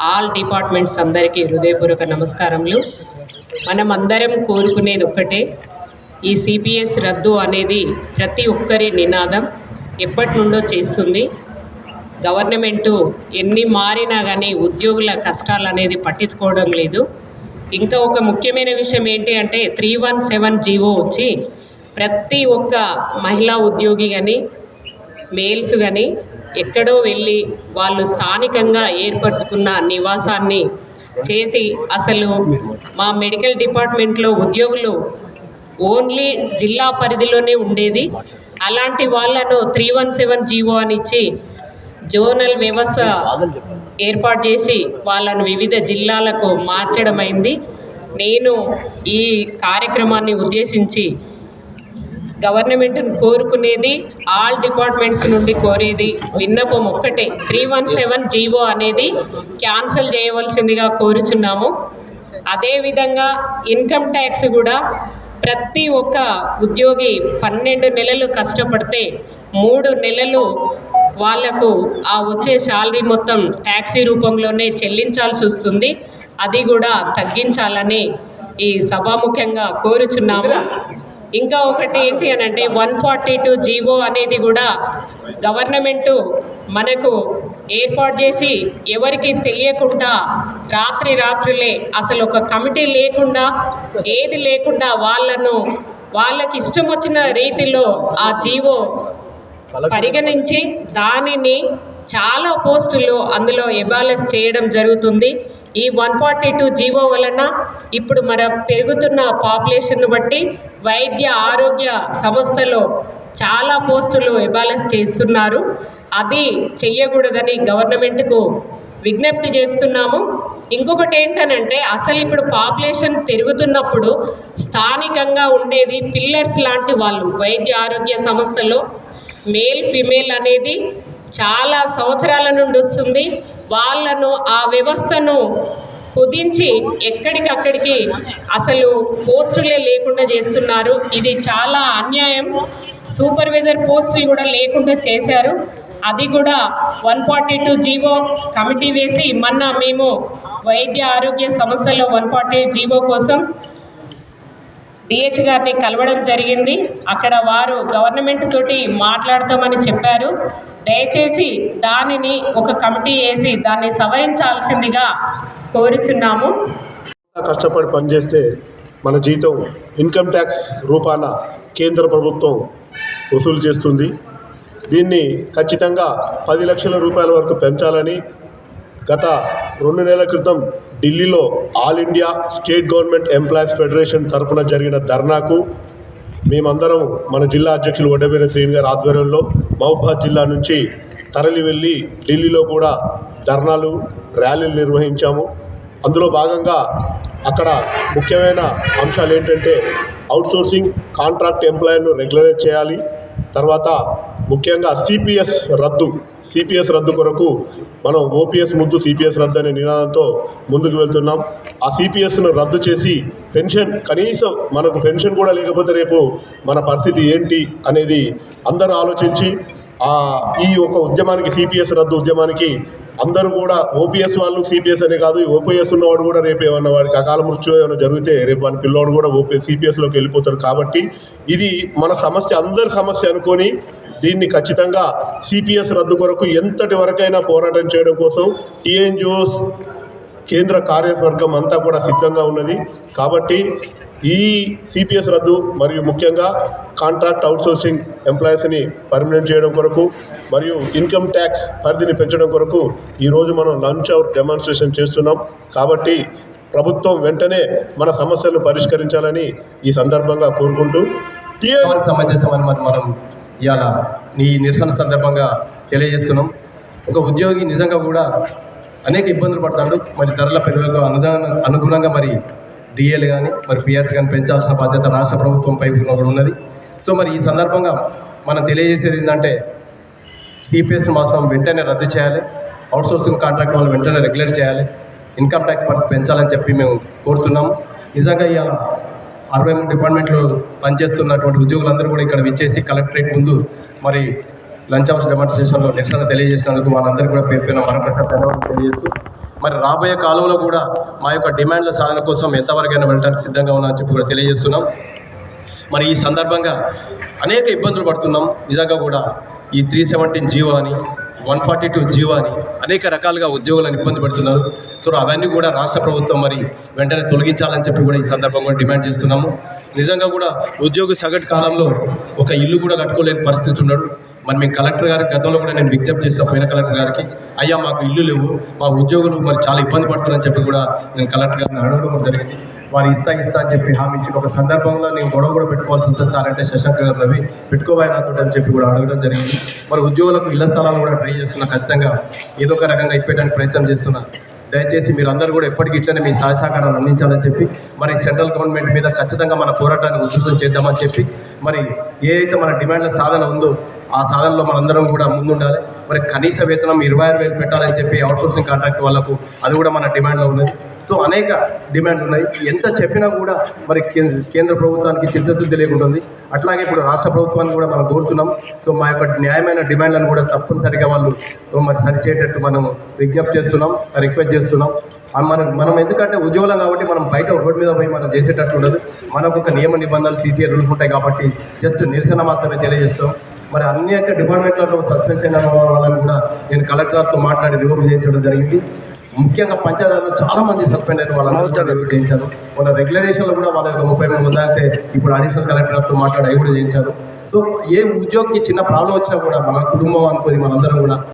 All departments అందరికీ హృదయపూర్వక నమస్కారములు. మనం అందరం కోరుకునేది ఒక్కటే ఈ సిపిఎస్ రద్దు అనేది ప్రతి ఒక్కరి నినాదం ఎప్పటి నుండో చేస్తుంది. గవర్నమెంటు ఎన్ని మారినా కానీ ఉద్యోగుల కష్టాలు అనేది పట్టించుకోవడం లేదు. ఇంకా ఒక ముఖ్యమైన విషయం ఏంటి అంటే త్రీ వన్ సెవెన్ జీవో వచ్చి ప్రతి ఒక్క మహిళా ఉద్యోగి కానీ మేల్స్ కానీ ఎక్కడో వెళ్ళి వాళ్ళు స్థానికంగా ఏర్పరచుకున్న నివాసాన్ని చేసి అసలు మా మెడికల్ డిపార్ట్మెంట్లో ఉద్యోగులు ఓన్లీ జిల్లా పరిధిలోనే ఉండేది. అలాంటి వాళ్ళను త్రీ వన్ సెవెన్ జీవో అని ఇచ్చి జోనల్ వ్యవస్థ ఏర్పాటు చేసి వాళ్ళను వివిధ జిల్లాలకు మార్చడం అయింది నేను ఈ కార్యక్రమాన్ని ఉద్దేశించి గవర్నమెంట్ను కోరుకునేది ఆల్ డిపార్ట్మెంట్స్ నుండి కోరేది విన్నపం ఒక్కటే. త్రీ వన్ సెవెన్ జీవో అనేది క్యాన్సిల్ చేయవలసిందిగా కోరుచున్నాము. అదేవిధంగా ఇన్కమ్ ట్యాక్స్ కూడా ప్రతి ఒక్క ఉద్యోగి పన్నెండు నెలలు కష్టపడితే మూడు నెలలు వాళ్ళకు ఆ వచ్చే శాలరీ మొత్తం ట్యాక్సీ రూపంలోనే చెల్లించాల్సి వస్తుంది. అది కూడా తగ్గించాలని ఈ సభాముఖ్యంగా కోరుచున్నాము. ఇంకా ఒకటి ఏంటి అని అంటే వన్ ఫార్టీ టూ జీవో అనేది కూడా గవర్నమెంటు మనకు ఏర్పాటు చేసి ఎవరికి తెలియకుండా రాత్రి రాత్రులే అసలు ఒక కమిటీ లేకుండా ఏది లేకుండా వాళ్ళను వాళ్ళకి ఇష్టం వచ్చిన రీతిలో ఆ జీవో పరిగణించి దానిని చాలా పోస్టులు అందులో ఎబాలెస్ చేయడం జరుగుతుంది. ఈ వన్ ఫార్టీ టూ జీవో వలన ఇప్పుడు మన పెరుగుతున్న పాపులేషన్ను బట్టి వైద్య ఆరోగ్య సంస్థలో చాలా పోస్టులు ఎబాలెస్ చేస్తున్నారు. అది చెయ్యకూడదని గవర్నమెంట్కు విజ్ఞప్తి చేస్తున్నాము. ఇంకొకటి ఏంటనంటే అసలు ఇప్పుడు పాపులేషన్ పెరుగుతున్నప్పుడు స్థానికంగా ఉండేది పిల్లర్స్ లాంటి వాళ్ళు వైద్య ఆరోగ్య సంస్థలో మేల్ ఫిమేల్ అనేది చాలా సంవత్సరాల నుండి వస్తుంది. వాళ్ళను ఆ వ్యవస్థను కుదించి ఎక్కడికక్కడికి అసలు పోస్టులే లేకుండా చేస్తున్నారు. ఇది చాలా అన్యాయం. సూపర్వైజర్ పోస్టులు కూడా లేకుండా చేశారు. అది కూడా one forty two GO committee వేసి మొన్న మేము వైద్య ఆరోగ్య సంస్థలో వన్ ఫార్టీ జీవో కోసం డిహెచ్ గారిని కలవడం జరిగింది. అక్కడ వారు గవర్నమెంట్ తోటి మాట్లాడతామని చెప్పారు. దయచేసి దానిని ఒక కమిటీ వేసి దాన్ని సవరించాల్సిందిగా కోరుచున్నాము. కష్టపడి పనిచేస్తే మన జీతం ఇన్కమ్ ట్యాక్స్ రూపాన కేంద్ర ప్రభుత్వం వసూలు చేస్తుంది. దీన్ని ఖచ్చితంగా పది లక్షల రూపాయల వరకు పెంచాలని గత రెండు నెలల క్రితం ఢిల్లీలో all India state government employees federation తరఫున జరిగిన ధర్నాకు మేమందరం మన జిల్లా అధ్యక్షులు వడ్డబేర శ్రీని గారి ఆధ్వర్యంలో మహబాద్ జిల్లా నుంచి తరలి వెళ్ళి ఢిల్లీలో కూడా ధర్నాలు ర్యాలీలు నిర్వహించాము. అందులో భాగంగా అక్కడ ముఖ్యమైన అంశాలు ఏంటంటే అవుట్సోర్సింగ్ కాంట్రాక్ట్ ఎంప్లాయర్ను రెగ్యులరైజ్ చేయాలి. తర్వాత ముఖ్యంగా సిపిఎస్ రద్దు సిపిఎస్ రద్దు కొరకు మనం ఓపీఎస్ ముద్దు సిపిఎస్ రద్దు అనే నినాదంతో ముందుకు వెళ్తున్నాం ఆ సిపిఎస్ను రద్దు చేసి పెన్షన్ కనీసం మనకు పెన్షన్ కూడా లేకపోతే రేపు మన పరిస్థితి ఏంటి అనేది అందరూ ఆలోచించి ఆ ఈ ఒక ఉద్యమానికి సిపిఎస్ రద్దు ఉద్యమానికి అందరూ కూడా ఓపీఎస్ వాళ్ళు సిపిఎస్ అనే కాదు ఓపీఎస్ ఉన్నవాడు కూడా రేపు ఏమన్నా వాడికి అకాల మృత్యు ఏమైనా జరిగితే రేపు వాడి పిల్లోడు కూడా ఓపీ సిపిఎస్లోకి వెళ్ళిపోతాడు కాబట్టి ఇది మన సమస్య అందరి సమస్య అనుకొని దీన్ని ఖచ్చితంగా సిపిఎస్ రద్దు కొరకు ఎంతటి వరకైనా పోరాటం చేయడం కోసం టీఎన్జిఓస్ కేంద్ర కార్యవర్గం అంతా కూడా సిద్ధంగా ఉన్నది. కాబట్టి ఈ సిపిఎస్ రద్దు మరియు ముఖ్యంగా కాంట్రాక్ట్ అవుట్సోర్సింగ్ ఎంప్లాయీస్ని పర్మనెంట్ చేయడం కొరకు మరియు ఇన్కమ్ ట్యాక్స్ పరిధిని పెంచడం కొరకు ఈరోజు మనం లంచ్ అవర్ డెమాన్స్ట్రేషన్ చేస్తున్నాం. కాబట్టి ప్రభుత్వం వెంటనే మన సమస్యలను పరిష్కరించాలని ఈ సందర్భంగా కోరుకుంటూ టీఏ మనం ఇవాళ ఈ నిరసన సందర్భంగా తెలియజేస్తున్నాం. ఒక ఉద్యోగి నిజంగా కూడా అనేక ఇబ్బందులు పడతాడు. మరి ధరల పెరుగుదలకు అనుదాన అనుగుణంగా మరి డిఏలు కానీ మరి పిఎస్ కానీ పెంచాల్సిన బాధ్యత రాష్ట్ర ప్రభుత్వంపై ఉన్నది. సో మరి ఈ సందర్భంగా మనం తెలియజేసేది ఏంటంటే సిపిఎస్ మాసం వెంటనే రద్దు చేయాలి. అవుట్సోర్సింగ్ కాంట్రాక్ట్ వాళ్ళు వెంటనే రెగ్యులేట్ చేయాలి. ఇన్కమ్ ట్యాక్స్ పెంచాలని చెప్పి మేము కోరుతున్నాము నిజంగా ఇవాళ అరవై మూడు డిపార్ట్మెంట్లు పనిచేస్తున్నటువంటి ఉద్యోగులందరూ కూడా ఇక్కడ విచ్చేసి కలెక్టరేట్ ముందు మరి లంచ్ అవర్స్ డెమాన్స్ట్రేషన్లో నిరసన తెలియజేసినందుకు వాళ్ళందరూ కూడా పేరు పైన మరొకసారి ధన్యవాదాలు తెలియజేస్తూ మరి రాబోయే కాలంలో కూడా మా యొక్క డిమాండ్ల సాధన కోసం ఎంతవరకైనా వెళ్ళడానికి సిద్ధంగా ఉన్నామని చెప్పి కూడా తెలియజేస్తున్నాం. మరి ఈ సందర్భంగా అనేక ఇబ్బందులు పడుతున్నాం. నిజంగా కూడా ఈ త్రీ సెవెంటీన్ జీవో అని వన్ ఫార్టీ టూ జీవో అని అనేక రకాలుగా ఉద్యోగులను ఇబ్బంది పెడుతున్నారు. సో అవన్నీ కూడా రాష్ట్ర ప్రభుత్వం మరి వెంటనే తొలగించాలని చెప్పి కూడా ఈ సందర్భంగా డిమాండ్ చేస్తున్నాము. నిజంగా కూడా ఉద్యోగ సగటు కాలంలో ఒక ఇల్లు కూడా కట్టుకోలేని పరిస్థితి ఉన్నాడు మరి మేము కలెక్టర్ గారికి గతంలో కూడా నేను విజ్ఞప్తి చేసిన పోయిన కలెక్టర్ గారికి అయ్యా మాకు ఇల్లు లేవు మా ఉద్యోగులు మరి చాలా ఇబ్బంది పడుతున్నారని చెప్పి కూడా నేను కలెక్టర్ గారిని అడగడం జరిగింది. వారు ఇస్తా ఇస్తా అని చెప్పి హామీ ఇచ్చిన ఒక సందర్భంలో నేను గొడవ కూడా పెట్టుకోవాల్సి వస్తుంది సార్ అంటే శశాంక్ గారు రవి పెట్టుకోవాలి నాతో అని చెప్పి కూడా అడగడం జరిగింది. మరి ఉద్యోగులకు ఇళ్ళ స్థలాలు కూడా ట్రై చేస్తున్నా ఖచ్చితంగా ఏదో ఒక రకంగా ఇప్పేయడానికి ప్రయత్నం చేస్తున్నా. దయచేసి మీరు అందరూ కూడా ఎప్పటికీ ఇట్లనే మీ సహాయ సహకారాలు అందించాలని చెప్పి మరి సెంట్రల్ గవర్నమెంట్ మీద ఖచ్చితంగా మన పోరాటాన్ని ఉధృతం చేద్దామని చెప్పి మరి ఏ అయితే మన డిమాండ్ల సాధన ఉందో ఆ సాధనలో మనందరం కూడా ముందుండాలి. మరి కనీస వేతనం ఇరవై ఆరు వేలు పెట్టాలని చెప్పి అవుట్సోర్సింగ్ కాంట్రాక్ట్ వాళ్ళకు అది కూడా మన డిమాండ్లో ఉన్నది. సో అనేక డిమాండ్లు ఉన్నాయి. ఎంత చెప్పినా కూడా మరి కేంద్ర కేంద్ర ప్రభుత్వానికి చిత్తశుద్ధి లేకుంటుంది. అట్లాగే ఇప్పుడు రాష్ట్ర ప్రభుత్వాన్ని కూడా మనం కోరుతున్నాం. సో మా యొక్క న్యాయమైన డిమాండ్లను కూడా తప్పనిసరిగా వాళ్ళు మరి సరిచేటట్టు మనం విజ్ఞప్తి చేస్తున్నాం రిక్వెస్ట్ చేస్తున్నాం. మనం మనం ఎందుకంటే ఉద్యోగం కాబట్టి మనం బయట రోడ్డు మీద పోయి మనం చేసేటట్టు ఉండదు. మనకు ఒక నియమ నిబంధనలు సీసీఏ రూల్స్ ఉంటాయి కాబట్టి జస్ట్ నిరసన మాత్రమే తెలియజేస్తాం మరి అన్ని యొక్క డిపార్ట్మెంట్లలో సస్పెన్స్ అయిన వాళ్ళని కూడా నేను కలెక్టర్తో మాట్లాడి రిమూవ్ చేయించడం జరిగింది. ముఖ్యంగా పంచాయతీలో చాలా మంది సస్పెండ్ అయిన రిమూవ్ చేయించారు. వాళ్ళ రెగ్యులరేషన్లో కూడా వాళ్ళ యొక్క ముప్పై మూడు ఉందంటే ఇప్పుడు అడిషనల్ కలెక్టర్తో మాట్లాడి అవి కూడా చేయించారు. సో ఏ ఉద్యోగికి చిన్న ప్రాబ్లం వచ్చినా కూడా మన కుటుంబం అనుకుని మనందరం కూడా